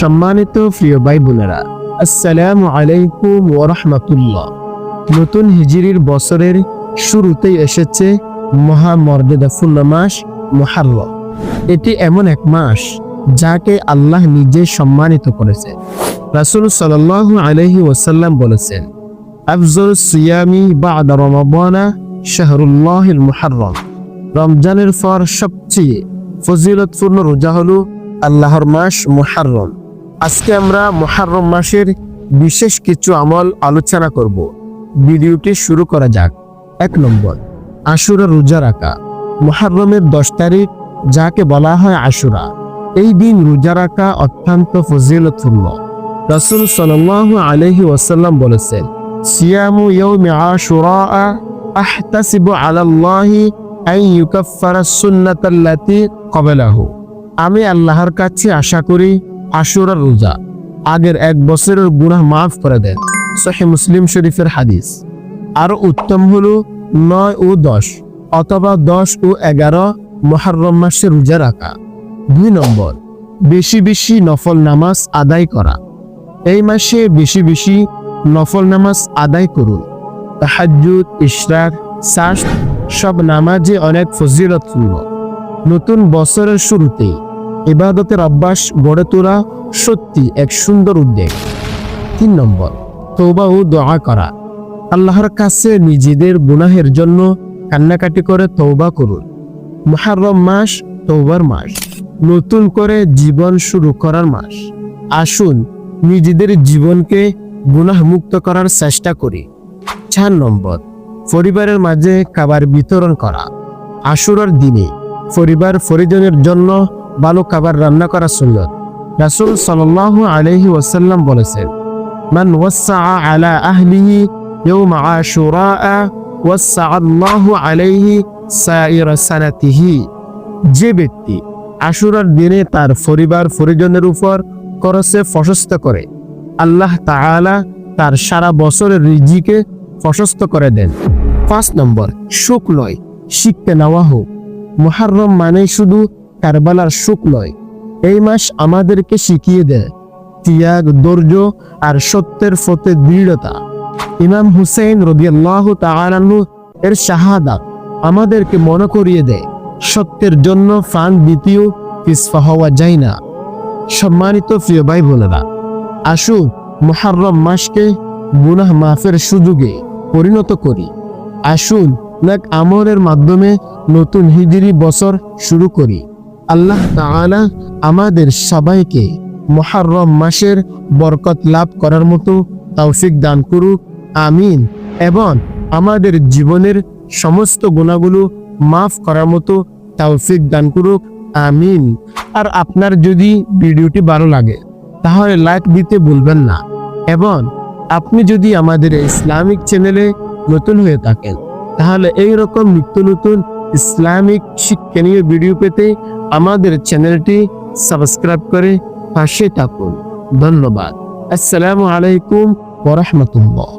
সম্মানিত প্রিয় ভাই বোনেরা আসসালামু আলাইকুম ওরহমতুল্লাহ নতুন হিজরির বছরের শুরুতেই এসেছে মহামর্যাদাপূর্ণ মাস মুহাররম। এটি এমন এক মাস যাকে আল্লাহ নিজে সম্মানিত করেছে। রাসুল সাল্লাল্লাহু আলাইহি ওয়াসাল্লাম বলেছেন, আফজল সিয়ামি বাদা রমাবানা শাহরুল্লাহিল মুহাররম। রমজানের পর সবচেয়ে ফজিলতপূর্ণ রোজা হলো আল্লাহর মাস মুহাররম। আজকে আমরা মুহাররম মাসের বিশেষ কিছু আমল আলোচনা করব। ভিডিওটি শুরু করা যাক। এক নম্বর, আশুরা রোজা রাখা। মুহাররমের দশ তারিখ যাকে বলা হয় আশুরা। এই দিন রোজা রাখা অত্যন্ত ফজিলতপূর্ণ রাসূল সাল্লাল্লাহু আলাইহি ওয়াসাল্লাম বলেছেন, সিয়ামু ইয়াউমি আশুরা আহতাসিবু আলাল্লাহি ইউকাফফারা সুন্নাতাল্লাতি ক্বাবলাহু। আমি আল্লাহর কাছে আশা করি আশুরা রোজা। আগের এক বছরের গুনাহ মাফ করে দেন। সহি মুসলিম শরীফের হাদিস। আরও উত্তম হলো নয় ও দশ অথবা দশ ও এগারো মহারম মাসে রোজা রাখা। দুই নম্বর, বেশি বেশি নফল নামাজ আদায় করা। এই মাসে বেশি বেশি নফল নামাজ আদায় করুন। তাহাজ্জুদ, ইশরাক সাস সব নামাজে অনেক ফজিলতপূর্ণ। নতুন বছরের শুরুতে ইবাদতের অভ্যাস গড়ে তোলা সত্যি এক সুন্দর উদ্যোগ। তিন নম্বর তৌবা ও দোয়া করা। আল্লাহর কাছে নিজেদের গুনাহের জন্য কান্নাকাটি করে তৌবা করুন। মুহাররম মাস তৌবার মাস, নতুন করে জীবন শুরু করার মাস। আসুন নিজেদের জীবনকে গুনাহ মুক্ত করার চেষ্টা করি। চার নম্বর, পরিবারের মাঝে খাবার বিতরণ করা। আশুরার দিনে পরিবার পরিজনের জন্য ভালো খাবার রান্না করা সুন্নত। রাসূল সাল্লাল্লাহু আলাইহি ওয়াসাল্লাম বলেছেন, মান ওয়াসসা আলা আহলিহি ইয়াউম আশুরা ওয়াসসা আল্লাহু আলাইহি সাইর সানাতিহি। যে ব্যক্তি আশুরার দিনে তার পরিবার পরিজনের উপর খরচে প্রশস্ত করে, আল্লাহ তাআলা তার সারা বছরের রিজিকে প্রশস্ত করে দেন। পাঁচ নম্বর, সুখ নয় শিখতে নেওয়া হোক। মুহাররম মানে শুধু কারবালার সুখ নয় এই মাস আমাদেরকে শিখিয়ে দেয় ত্যাগ, ধৈর্য আর সত্যের ফতে দৃঢ়তা। ইমাম হুসেন রদিয়াল্লাহ তাআলাহু এর শাহাদাত আমাদেরকে মনে করিয়ে দেয়, সত্যের জন্য ফান দ্বিতীয় পিসফা হওয়া যায় না। সম্মানিত প্রিয় ভাই বোনেরা আসুন মুহাররম মাসকে গুনাহ মাফের সুযোগে পরিণত করি। আসুন নাক আমলের মাধ্যমে নতুন হিজরি বছর শুরু করি। আল্লাহ তাআলা আমাদের সবাইকে মুহাররম মাসের বরকত লাভ করার মতো তৌফিক দান করুক, আমিন। এবং আমাদের জীবনের সমস্ত গুণাগুলো মাফ করার মতো তৌফিক দান করুক, আমিন। আর আপনার যদি ভিডিওটি ভালো লাগে, তাহলে লাইক দিতে ভুলবেন না। এবং আপনি যদি আমাদের ইসলামিক চ্যানেলে নতুন হয়ে থাকেন, তাহলে এই রকম নিত্য নতুন ইসলামিক শিক্ষণীয় ভিডিও পেতে আমাদের চ্যানেলটি সাবস্ক্রাইব করে পাশে থাকুন। ধন্যবাদ। আসসালামু আলাইকুম ওরহমতুল্লাহ